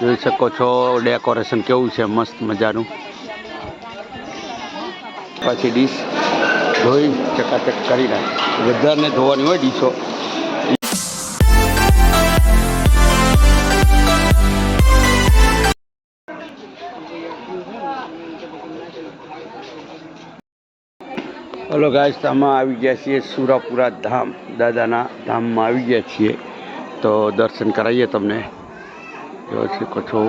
જોઈ શકો છો ડેકોરેશન કેવું છે, મસ્ત મજાનું. પછી ડીશ ધોઈ ચકાચક કરી નાખે. બધાને ધોવાની હોય ડીશો. હલો ગાય આવી ગયા છીએ સુરાપુરા ધામ. દાદાના ધામમાં આવી ગયા છીએ. તો દર્શન કરાવીએ તમને. જોઈ શકો છો.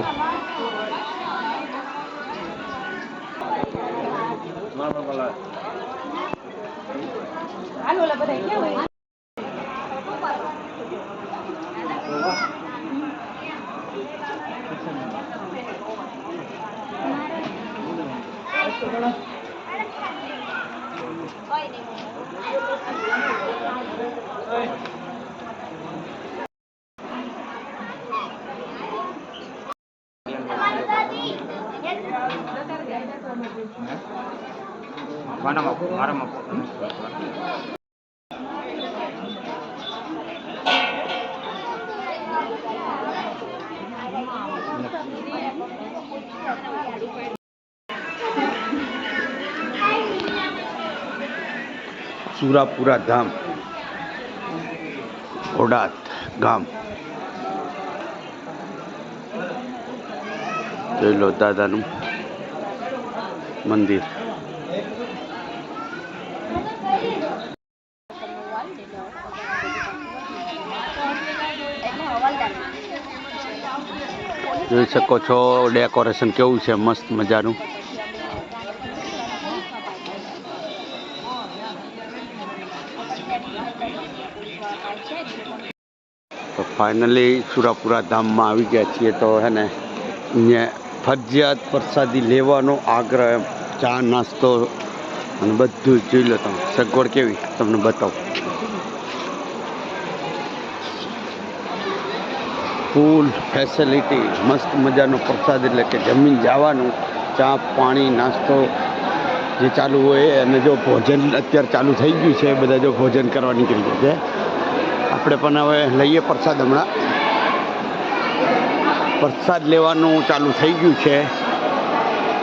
સુરાપુરા ધામ ઓડાત ગામ. જોઈ લો દાદાનું મંદિર. જોઈ શકો છો ડેકોરેશન કેવું છે, મસ્ત મજાનું. તો ફાઇનલી સુરાપુરા ધામમાં આવી ગયા છીએ તો હે ને અહીંયા ફરજિયાત પ્રસાદી લેવાનો આગ્રહ ચા, નાસ્તો અને બધું જ જોઈ લો તમે. સગવડ કેવી? તમને બતાવું. ફૂલ ફેસિલિટી મસ્ત મજાનો પ્રસાદ એટલે કે જમીન જવાનું, ચા, પાણી, નાસ્તો જે ચાલુ હોય અને જો ભોજન અત્યારે ચાલુ થઈ ગયું છે, બધા જો ભોજન કરવા નીકળી ગયા છે. આપણે પણ હવે લઈએ પ્રસાદ હમણાં. પ્રસાદ લેવાનું ચાલુ થઈ ગયું છે,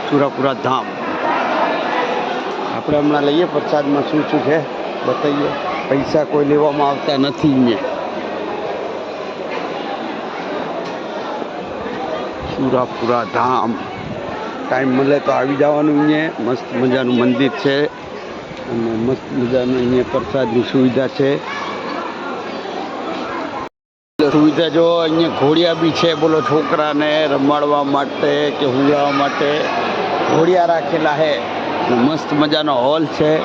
સુરાપુરા ધામ. આપણે હમણાં લઈએ પ્રસાદમાં શું શું છે, બતાવીએ. પૈસા કોઈ લેવામાં આવતા નથી અહીંયા. સુરાપુરા ધામ. ટાઈમ મળે તો આવી જવાનું અહીંયા. મસ્ત મજાનું મંદિર છે. અને મસ્ત મજાનું અહીંયા પ્રસાદની સુવિધા છે. સુવિધા જો અહીંયા ઘોડિયા બી છે, બોલો છોકરાને રમાડવા માટે કે હુલાવા માટે. ઘોડિયા રાખેલા છે મસ્ત મજાનો હોલ છે.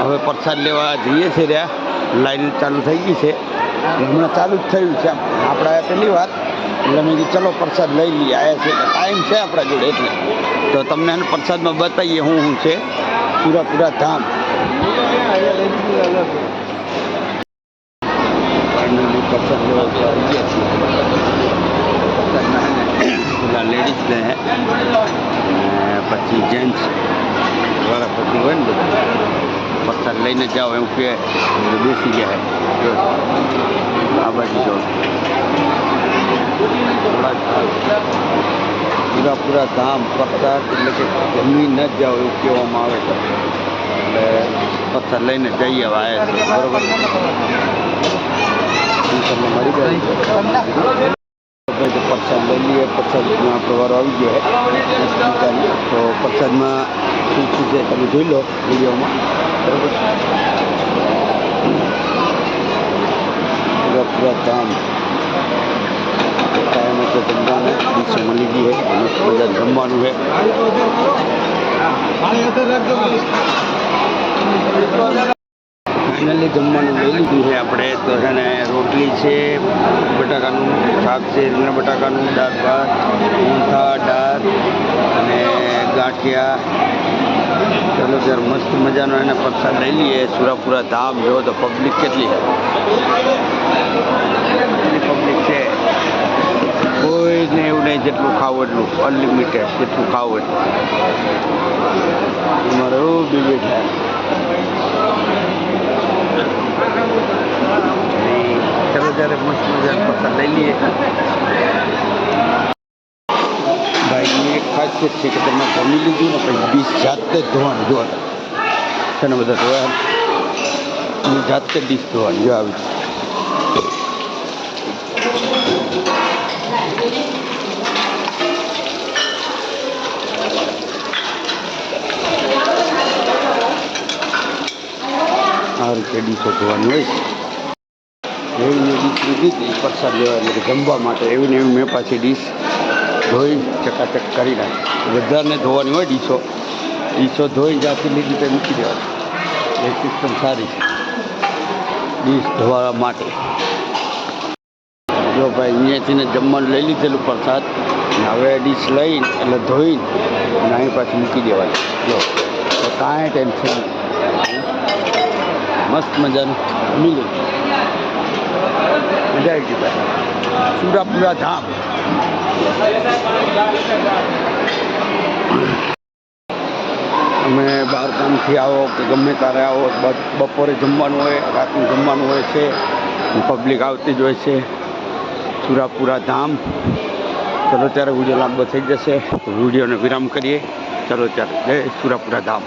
હવે પ્રસાદ લેવા જઈએ છીએ રહ્યા. લાઈન ચાલુ થઈ ગઈ છે. હમણાં ચાલુ જ થયું છે. આપણે પેલી વાર એટલે મેં કીધું, ચલો, પ્રસાદ લઈ લઈએ. આવ્યા છે ટાઈમ છે આપણા જોડે એટલે. તો તમને એને પ્રસાદમાં બતાવીએ શું શું છે. પૂરા ધામ. પ્રસાદ લેવા ગયા છીએ. ને પેલા લેડીઝ લે હે. અને પછી જેન્ટ્સ વાળા પછી હોય ને બધા. પ્રસાદ લઈને જાઓ એવું કે બેસી ગયા આ બાજુ જો. પૂરા પૂરા ધામ પથ્થર એટલે કે જમી ન જાઓ એવું કહેવામાં આવે છે. એટલે પથ્થર લઈને જઈએ આવ્યા છે બરોબર? તમને મળી જાય આપણે પ્રસાદ લઈ લઈએ પ્રસાદમાં આપણો વારો આવી ગયો તો પ્રસાદમાં શું શું છે તમે જોઈ લો વિડીયોમાં, બરોબર? પૂરા પૂરા ધામ કાયમ તો જમવાનું મળી ગઈ છે મસ્ત મજા જમવાનું છે ફાઇનલી જમવાનું લઈ લીધું છે આપણે. તો છે ને રોટલી છે, બટાકાનું શાક છે, રીંગણા બટાકાનું, દાળ ભાત ઊંધા દાળ અને ગાંઠિયા. ચાલો ત્યારે મસ્ત મજાનો એને પ્રસાદ લઈ લઈએ. સુરાપુરા ધામ, જો તો પબ્લિક કેટલી છે? પબ્લિક છે. નહીં જેટલું ખાવું એટલું અનલિમિટેડ જેટલું ખાવું એટલું. અમારે એવું જયારે બેઠા ચલો ત્યારે મસ્ત મજાનો પ્રસાદ લઈ લઈએ. ભાઈની એક ખાસિયત છે કે તમે જમી લીધું ને પછી બીજ જાતે જ ધોવાનું જોવાનું છે ને બધા ધોયા? જાતે ડીશ ધોવાની જો આવી આ રીતે ડીશો ધોવાની હોય એવી ડીશ લીધી પ્રસાદ લેવા એટલે જમવા માટે. એવી ને એવી મેં પાછી ડીશ ધોઈ, ચકાચક કરી નાખી. બધાને ધોવાની હોય ડીશો. ડીશો ધોઈ જાતી લીધી તો મૂકી દેવાની. એ સિસ્ટમ સારી છે. ડીશ ધોવા માટે. જો ભાઈ, અહીંયાથી ને જમવાનું લઈ લીધેલું પ્રસાદ. હવે ડીશ લઈને, એટલે ધોઈને અને અહીં પાછી મૂકી દેવાની. જો, તો કાંઈ ટેન્શન મસ્ત મજાનું. જમી મજા આવી ગઈ સુરાપુરા ધામ. અમે બહાર ગામથી આવો કે ગમે ત્યારે આવો બપોરે જમવાનું હોય, રાતનું જમવાનું હોય છે પબ્લિક આવતી જ હોય છે. સુરાપુરા ધામ. ચલો ત્યારે વીડિયો લાંબો થઈ જશે. વિડીયોને વિરામ કરીએ. ચલો ત્યારે જય સુરાપુરા ધામ.